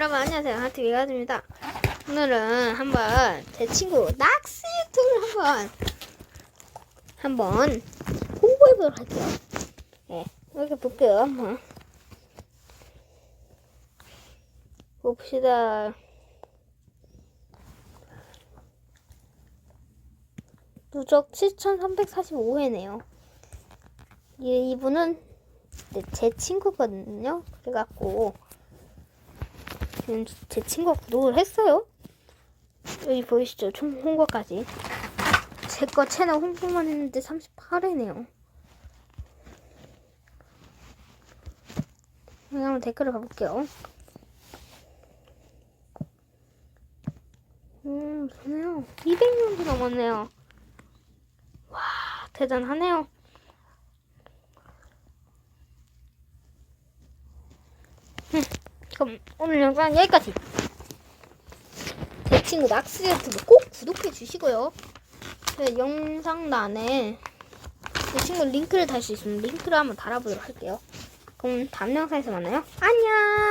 여러분 안녕하세요. 하트 위가즈입니다. 오늘은 한번 제 친구 낙스 유튜브를 한번 한번 홍보해보도록 할게요. 네 이렇게 볼게요 한번. 봅시다. 누적 7,345회네요. 이, 이분은 네, 제 친구거든요. 그래갖고 제 친구가 구독을 했어요. 여기 보이시죠? 총 홍보까지. 제 거 채널 홍보만 했는데 38회네요. 여기 한번 댓글을 봐볼게요. 음, 좋네요. 200명도 넘었네요. 와, 대단하네요. 음, 그럼 오늘 영상 여기까지. 제 친구 낙스 유튜브 꼭 구독해 주시고요. 제 영상란에 제 친구 링크를 달 수 있으면 링크를 한번 달아보도록 할게요. 그럼 다음 영상에서 만나요. 안녕!